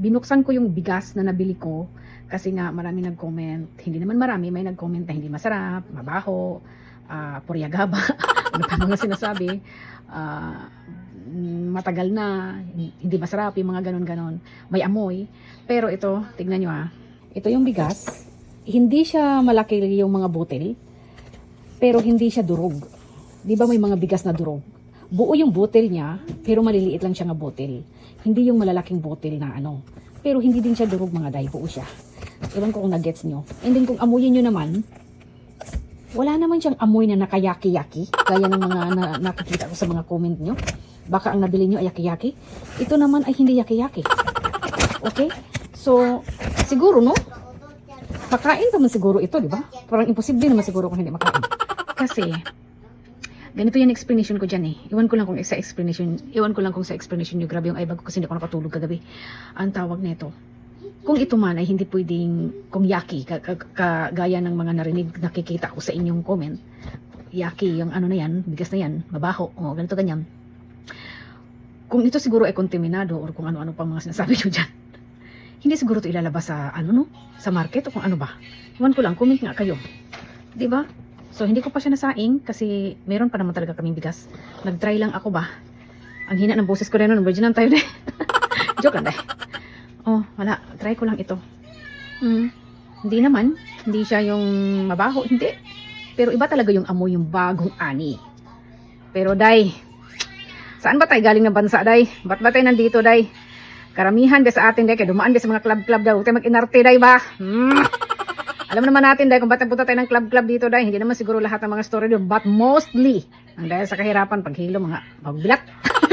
Binuksan ko yung bigas na nabili ko kasi nga marami nag-comment. Hindi naman marami, may nag-comment na hindi masarap, mabaho, uh, puryagaba, ano pa mga sinasabi. Ah, mm, matagal na, hindi masarap, yung mga ganon-ganon. May amoy. Pero ito, tignan nyo ah. Ito yung bigas. Hindi siya malaki yung mga butil, pero hindi siya durog. Di ba may mga bigas na durog? Buo yung butil niya, pero maliliit lang siya nga butil. Hindi yung malalaking butil na ano. Pero hindi din siya durog mga day, buo siya. Ewan ko kung nagets nyo. And then kung amuyin nyo naman, wala naman siyang amoy na nakayaki-yaki. Gaya ng mga na, nakikita ko sa mga comment nyo. Baka ang nabili nyo ay yaki-yaki. Ito naman ay hindi yaki-yaki. Okay? So, siguro no? Makain naman siguro ito, di ba? Parang imposible naman siguro kung hindi makain. Kasi, ganito yung explanation ko dyan eh. Iwan ko lang kung sa explanation, iwan ko lang kung sa explanation nyo. Grabe yung eyebag ko kasi hindi ako nakatulog kagabi. Ang tawag nito. Kung ito man ay hindi pwedeng, kung yaki, ka- ka- kagaya ng mga narinig, nakikita ko sa inyong comment, yaki, yung ano na yan, bigas na yan, mabaho, o ganito ganyan. Kung ito siguro ay kontaminado or kung ano-ano pang mga sinasabi nyo dyan, hindi siguro ito ilalabas sa ano no, sa market o kung ano ba. Iwan ko lang, comment nga kayo. 'Di ba? So hindi ko pa siya nasaing kasi meron pa naman talaga kaming bigas. Nag-try lang ako ba. Ang hina ng boses ko rin noon, virgin tayo de. Joke lang deh. Oh, wala, try ko lang ito. Hmm. Hindi naman, hindi siya yung mabaho, hindi. Pero iba talaga yung amoy yung bagong ani. Pero day, saan ba tayo galing na bansa day? Ba't ba tayo nandito day? Karamihan ba sa atin day, kaya dumaan ba sa mga club-club daw. Huwag tayo mag-inarte day ba? Hmm. Alam naman natin dahil kung ba't punta tayo ng club-club dito dahil hindi naman siguro lahat ng mga story doon but mostly ang dahil sa kahirapan paghilo mga magbilat.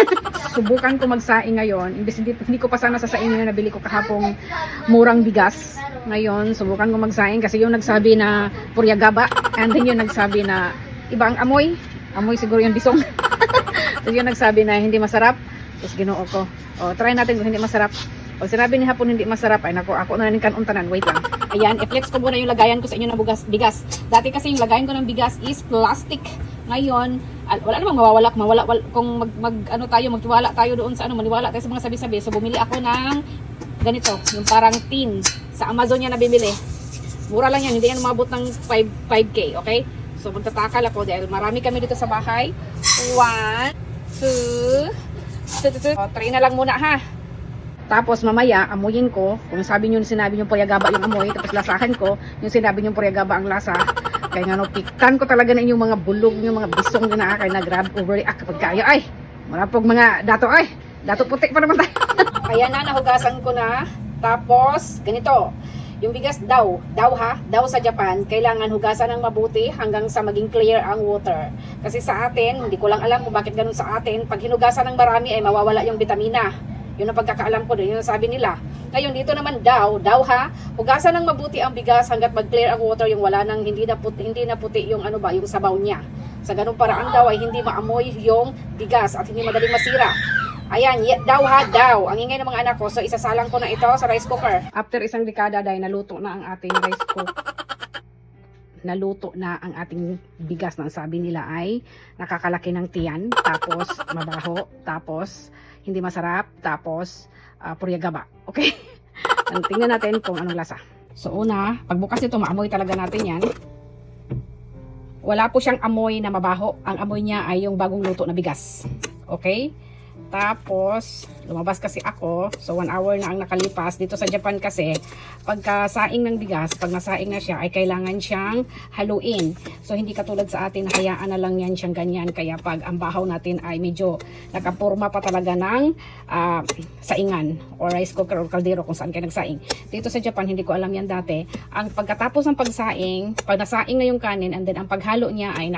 Subukan ko magsaing ngayon. Imbes hindi, hindi ko pa sana sasaing yung nabili ko kahapong murang bigas. Ngayon, subukan ko magsaing kasi yung nagsabi na puryagaba and then yung nagsabi na ibang amoy. Amoy siguro yung bisong. Tapos yung nagsabi na hindi masarap. Tapos ginoo ko. O, try natin kung hindi masarap. Pag sinabi ni hapon hindi masarap, ay nako, ako na rin kanuntanan. Wait lang. Ayan, i-flex ko muna yung lagayan ko sa inyo ng bugas, bigas. Dati kasi yung lagayan ko ng bigas is plastic. Ngayon, al- wala namang mawawala, mawala, wal, kung mag, mag, ano tayo, magtiwala tayo doon sa ano, maniwala tayo sa mga sabi-sabi. So, bumili ako ng ganito, yung parang tin. Sa Amazon yan nabibili. Mura lang yan, hindi yan umabot ng 5, 5K, okay? So, magtatakal ako dahil marami kami dito sa bahay. One, two, two, two, two. O, try na lang muna ha. Tapos mamaya, amuyin ko, kung sabi nyo, sinabi nyo poyagaba yung amoy, tapos lasahan ko, yung sinabi nyo poyagaba ang lasa, kaya nga no, piktan ko talaga na inyong mga bulog, yung mga bisong na kaya na grab overreact kapag kaya, ay, marapog mga dato, ay, dato puti pa naman tayo. kaya na, nahugasan ko na, tapos, ganito, yung bigas daw, daw ha, daw sa Japan, kailangan hugasan ng mabuti hanggang sa maging clear ang water. Kasi sa atin, hindi ko lang alam kung bakit ganun sa atin, pag hinugasan ng marami ay mawawala yung vitamina. Yun ang pagkakaalam ko doon, yun ang sabi nila. Ngayon, dito naman daw, daw ha, hugasan ng mabuti ang bigas hanggat mag-clear ang water, yung wala nang hindi na puti, hindi na puti yung ano ba, yung sabaw niya. Sa ganung paraan daw ay hindi maamoy yung bigas at hindi madaling masira. Ayan, daw ha, daw. Ang ingay ng mga anak ko, so isasalang ko na ito sa rice cooker. After isang dekada dahil naluto na ang ating rice cooker naluto na ang ating bigas na sabi nila ay nakakalaki ng tiyan, tapos mabaho, tapos hindi masarap, tapos uh, puryagaba. Okay? Tingnan natin kung anong lasa. So una, pagbukas ito, maamoy talaga natin yan. Wala po siyang amoy na mabaho. Ang amoy niya ay yung bagong luto na bigas. Okay? Tapos, lumabas kasi ako. So, one hour na ang nakalipas. Dito sa Japan kasi, pagka saing ng bigas, pag nasaing na siya, ay kailangan siyang haluin. So, hindi katulad sa atin, hayaan na lang yan siyang ganyan. Kaya pag ang bahaw natin ay medyo nakapurma pa talaga ng ah, saingan or rice cooker or kaldero kung saan kayo nagsaing. Dito sa Japan, hindi ko alam yan dati. Ang pagkatapos ng pagsaing, pag nasaing na yung kanin, and then ang paghalo niya ay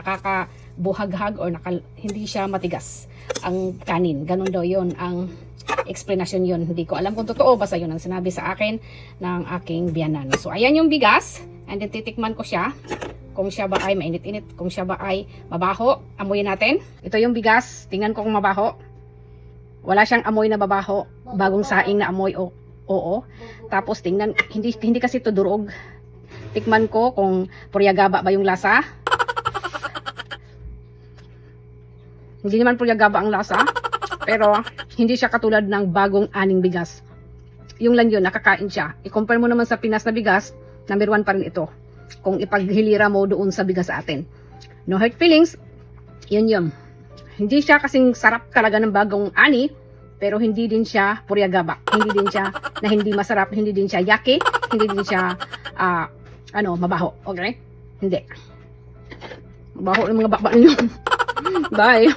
nakakabuhaghag or naka, hindi siya matigas ang kanin. Ganon daw yun ang explanation yun. Hindi ko alam kung totoo. Basta yun ang sinabi sa akin ng aking biyanan. So, ayan yung bigas. And then, titikman ko siya. Kung siya ba ay mainit-init. Kung siya ba ay mabaho. Amuyin natin. Ito yung bigas. Tingnan ko kung mabaho. Wala siyang amoy na babaho. Bagong saing na amoy o oo. Tapos, tingnan. Hindi, hindi kasi ito durog. Tikman ko kung puryagaba ba yung lasa. Hindi naman pulyagaba ang lasa. Pero hindi siya katulad ng bagong aning bigas. yung lang yun, nakakain siya. I-compare mo naman sa Pinas na bigas, number one pa rin ito. Kung ipaghilira mo doon sa bigas atin. No hurt feelings, yun yun. Hindi siya kasing sarap talaga ng bagong ani, pero hindi din siya puryagaba. Hindi din siya na hindi masarap, hindi din siya yaki, hindi din siya ah, ano, mabaho. Okay? Hindi. Mabaho ng mga bakba ninyo. Bye.